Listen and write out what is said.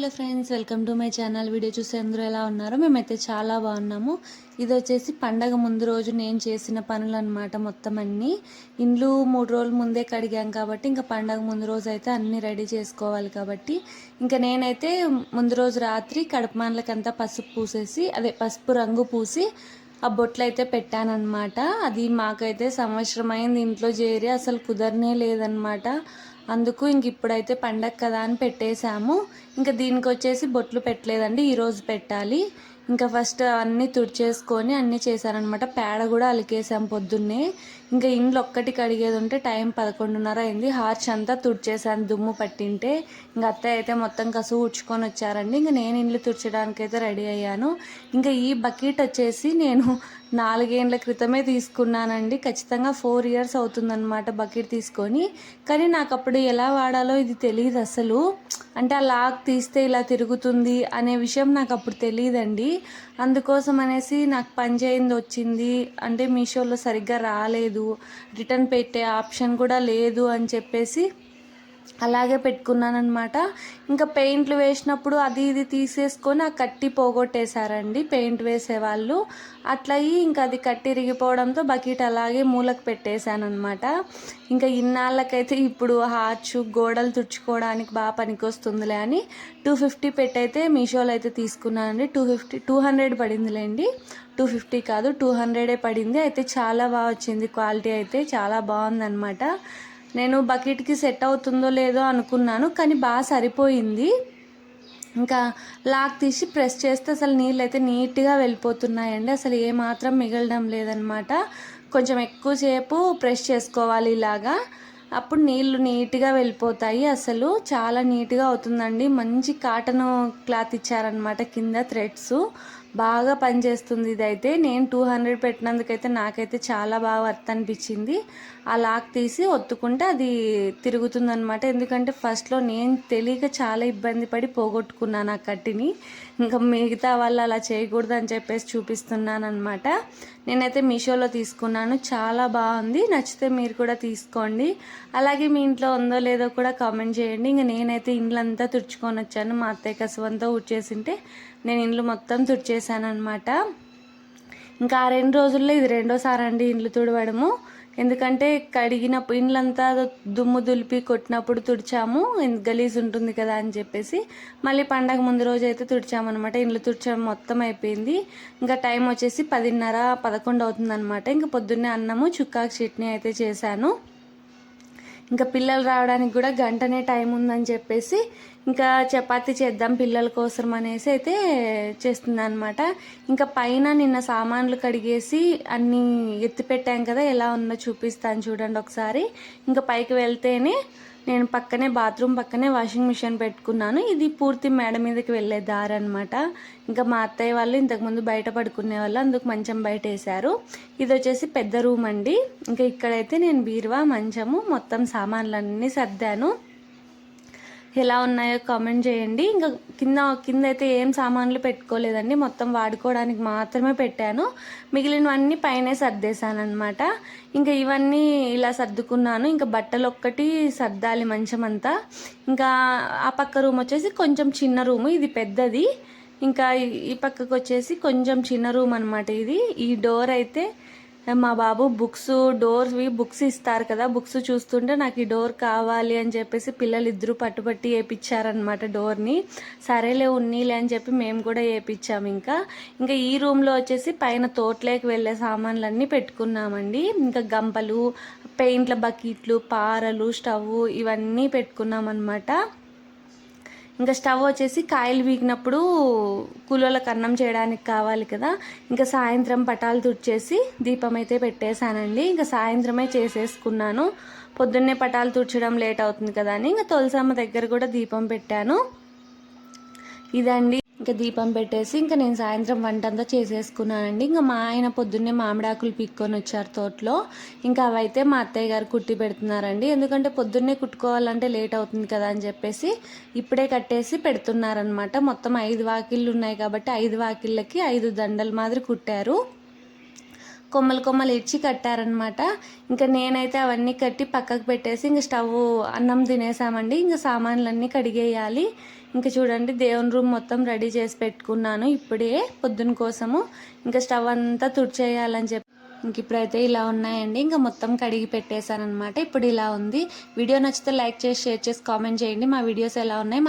Hello friends welcome to my channel. Video చూసి అందరూ ఎలా ఉన్నారో మేమైతే చాలా బాగున్నాము. ఇది వచ్చేసి పండగ ముందు రోజు నేను చేసిన పనులు అనమాట మొత్తం అన్నీ. ఇండ్లు మూడు రోజుల ముందే కడిగాం కాబట్టి ఇంకా పండగ ముందు రోజు అయితే అన్నీ రెడీ చేసుకోవాలి కాబట్టి. ఇంకా నేనైతే ముందు రోజు రాత్రి కడపమాన్లకంతా పసుపు పూసేసి అదే పసుపు రంగు పూసి ఆ బొట్లు అయితే పెట్టానమాట అది మాకైతే సంవత్సరం అయింది ఇంట్లో చేరి అసలు కుదరనే లేదనమాట అందుకు ఇంక ఇప్పుడైతే పండగ కదా అని పెట్టేశాము. ఇంకా దీనికి వచ్చేసి బొట్లు పెట్టలేదండి ఈరోజు పెట్టాలి. ఇంకా ఫస్ట్ అన్నీ తుడిచేసుకొని అన్నీ చేశారనమాట. పేడ కూడా అలికేసాం పొద్దున్నే. ఇంకా ఇండ్లు ఒక్కటి కడిగేది ఉంటే టైం పదకొండున్నర అయింది. హార్చ్ అంతా తుడిచేసాను దుమ్ము పట్టింటే. ఇంకా అత్తయ్య అయితే మొత్తం కసువు ఊడ్చుకొని వచ్చారండి. ఇంకా నేను ఇండ్లు తుడిచడానికి అయితే రెడీ అయ్యాను. ఇంకా ఈ బకెట్ వచ్చేసి నేను నాలుగేండ్ల క్రితమే తీసుకున్నానండి. ఖచ్చితంగా ఫోర్ ఇయర్స్ అవుతుందన్నమాట బకెట్ తీసుకొని. కానీ నాకు అప్పుడు ఎలా వాడాలో ఇది తెలియదు అసలు. అంటే ఆ లాక్ తీస్తే ఇలా తిరుగుతుంది అనే విషయం నాకు అప్పుడు తెలియదండి అందుకోసం అనేసి నాకు పనిచేయింది వచ్చింది. అంటే మీషోలో సరిగ్గా రాలేదు. రిటర్న్ పెట్టే ఆప్షన్ కూడా లేదు అని చెప్పేసి అలాగే పెట్టుకున్నానమాట ఇంకా పెయింట్లు వేసినప్పుడు అది ఇది తీసేసుకొని ఆ కట్టి పోగొట్టేశారండి పెయింట్ వేసేవాళ్ళు. అట్లయి ఇంకా అది కట్టి ఇరిగిపోవడంతో బకెట్ అలాగే మూలకు పెట్టేశానమాట ఇంకా ఇన్నాళ్ళకైతే ఇప్పుడు హార్చు గోడలు తుడుచుకోవడానికి బాగా పనికొస్తుందిలే అని టూ ఫిఫ్టీ పెట్టయితే మీషోలో అయితే తీసుకున్నానండి. టూ ఫిఫ్టీ టూ హండ్రెడ్ పడిందిలేండి. టూ ఫిఫ్టీ కాదు టూ హండ్రెడే పడింది. అయితే చాలా బాగా వచ్చింది క్వాలిటీ అయితే చాలా బాగుందన్నమాట. నేను బకెట్కి సెట్ అవుతుందో లేదో అనుకున్నాను కానీ బాగా సరిపోయింది. ఇంకా లాక్ తీసి ప్రెస్ చేస్తే అసలు నీళ్ళు అయితే నీట్గా వెళ్ళిపోతున్నాయండి. అసలు ఏమాత్రం మిగలడం లేదనమాట కొంచెం ఎక్కువసేపు ప్రెస్ చేసుకోవాలి ఇలాగా. అప్పుడు నీళ్ళు నీట్గా వెళ్ళిపోతాయి. అసలు చాలా నీట్గా అవుతుందండి. మంచి కాటన్ క్లాత్ ఇచ్చారనమాట కింద థ్రెడ్స్. బాగా పనిచేస్తుంది ఇదైతే. నేను టూ హండ్రెడ్ పెట్టినందుకైతే నాకైతే చాలా బాగా వర్త్ అనిపించింది. ఆ లాక్ తీసి ఒత్తుకుంటే అది తిరుగుతుందనమాట ఎందుకంటే ఫస్ట్లో నేను తెలియక చాలా ఇబ్బంది పడి పోగొట్టుకున్నాను ఆ కట్టిని. ఇంకా మిగతా వాళ్ళు అలా చేయకూడదు అని చెప్పేసి చూపిస్తున్నాను అనమాట నేనైతే మీషోలో తీసుకున్నాను. చాలా బాగుంది. నచ్చితే మీరు కూడా తీసుకోండి. అలాగే మీ ఇంట్లో ఉందో లేదో కూడా కామెంట్ చేయండి. ఇంకా నేనైతే ఇండ్లంతా తుడుచుకొని వచ్చాను. మా అత్తయ్య కసువంతా ఉంటే నేను ఇండ్లు మొత్తం తుడిచేసానమాట ఇంకా ఆ రెండు రోజుల్లో ఇది రెండోసారి అండి ఇండ్లు తుడవడము. ఎందుకంటే కడిగిన ఇండ్లంతా దుమ్ము దులిపి కొట్టినప్పుడు తుడిచాము. గలీజ్ ఉంటుంది కదా అని చెప్పేసి మళ్ళీ పండగ ముందు రోజు అయితే తుడిచామన్నమాట. ఇండ్లు తుడిచడం మొత్తం అయిపోయింది. ఇంకా టైం వచ్చేసి పదిన్నర పదకొండు అవుతుందన్నమాట. ఇంకా పొద్దున్నే అన్నము చుక్కాకు చట్నీ అయితే చేశాను. ఇంకా పిల్లలు రావడానికి కూడా గంటనే టైం ఉందని చెప్పేసి ఇంకా చపాతీ చేద్దాం పిల్లల కోసం అనేసి అయితే చేస్తుంది అనమాట ఇంకా పైన నిన్న సామాన్లు కడిగేసి అన్నీ ఎత్తిపెట్టాం కదా ఎలా ఉందో చూపిస్తాను చూడండి ఒకసారి. ఇంకా పైకి వెళ్తేనే నేను పక్కనే బాత్రూమ్ పక్కనే వాషింగ్ మిషన్ పెట్టుకున్నాను. ఇది పూర్తి మేడ మీదకి వెళ్ళే దారి అనమాట ఇంకా మా అత్తయ్య వాళ్ళు ఇంతకుముందు బయట పడుకునే వాళ్ళు అందుకు మంచం బయట వేశారు. ఇది వచ్చేసి పెద్ద రూమ్ అండి. ఇంకా ఇక్కడైతే నేను బీరువా మంచము మొత్తం సామాన్లన్నీ సర్దాను. ఎలా ఉన్నాయో కామెంట్ చేయండి. ఇంకా కింద కింద అయితే ఏం సామాన్లు పెట్టుకోలేదండి. మొత్తం వాడుకోవడానికి మాత్రమే పెట్టాను. మిగిలినవన్నీ పైనే సర్దేశాను అనమాట ఇంకా ఇవన్నీ ఇలా సర్దుకున్నాను. ఇంకా బట్టలు ఒక్కటి సర్దాలి మంచం అంతా ఇంకా ఆ పక్క రూమ్ వచ్చేసి కొంచెం చిన్న రూము. ఇది పెద్దది. ఇంకా ఈ పక్కకు వచ్చేసి కొంచెం చిన్న రూమ్ అనమాట ఇది. ఈ డోర్ అయితే మా బాబు బుక్స్ డోర్వి బుక్స్ ఇస్తారు కదా బుక్స్ చూస్తుంటే నాకు ఈ డోర్ కావాలి అని చెప్పేసి పిల్లలు ఇద్దరు పట్టుబట్టి వేయించారనమాట డోర్ని. సరేలే ఉన్నీలే అని చెప్పి మేము కూడా వేయించాము ఇంకా. ఇంకా ఈ రూమ్లో వచ్చేసి పైన తోటలోకి వెళ్ళే సామాన్లన్నీ పెట్టుకున్నామండి. ఇంకా గంపలు పెయింట్ల బకెట్లు పారలు స్టవ్ ఇవన్నీ పెట్టుకున్నాం అనమాట ఇంకా స్టవ్ వచ్చేసి కాయలు వీగినప్పుడు కూలోళ్ళకి అన్నం చేయడానికి కావాలి కదా. ఇంకా సాయంత్రం పటాలు తుడిచేసి దీపం అయితే పెట్టేశానండి. ఇంకా సాయంత్రమే చేసేసుకున్నాను. పొద్దున్నే పటాలు తుడ్చడం లేట్ అవుతుంది కదా అని. ఇంకా తులసమ్మ దగ్గర కూడా దీపం పెట్టాను. ఇదండి ఇంకా దీపం పెట్టేసి ఇంకా నేను సాయంత్రం వంట అంతా చేసేసుకున్నానండి. ఇంకా మా ఆయన పొద్దున్నే మామిడాకులు పిక్కొని వచ్చారు తోటలో. ఇంకా అవైతే మా అత్తయ్య గారు కుట్టి పెడుతున్నారండి. ఎందుకంటే పొద్దున్నే కుట్టుకోవాలంటే లేట్ అవుతుంది కదా అని చెప్పేసి ఇప్పుడే కట్టేసి పెడుతున్నారనమాట మొత్తం ఐదు వాకిళ్ళు ఉన్నాయి కాబట్టి ఐదు వాకిళ్ళకి ఐదు దండలు మాదిరి కుట్టారు. కొమ్మలు కొమ్మలు ఇచ్చి కట్టారనమాట ఇంకా నేనైతే అవన్నీ కట్టి పక్కకు పెట్టేసి ఇంకా స్టవ్ అన్నం తినేసామండి. ఇంకా సామాన్లన్నీ కడిగేయాలి. ఇంకా చూడండి దేవుని రూమ్ మొత్తం రెడీ చేసి పెట్టుకున్నాను ఇప్పుడే పొద్దున కోసము. ఇంకా స్టవ్ అంతా తుడిచేయాలని చెప్పి ఇంక ఇప్పుడైతే ఇలా ఉన్నాయండి. ఇంకా మొత్తం కడిగి పెట్టేశాను అనమాట ఇప్పుడు ఇలా ఉంది. వీడియో నచ్చితే లైక్ చేసి షేర్ చేసి కామెంట్ చేయండి. మా వీడియోస్ ఎలా ఉన్నాయి?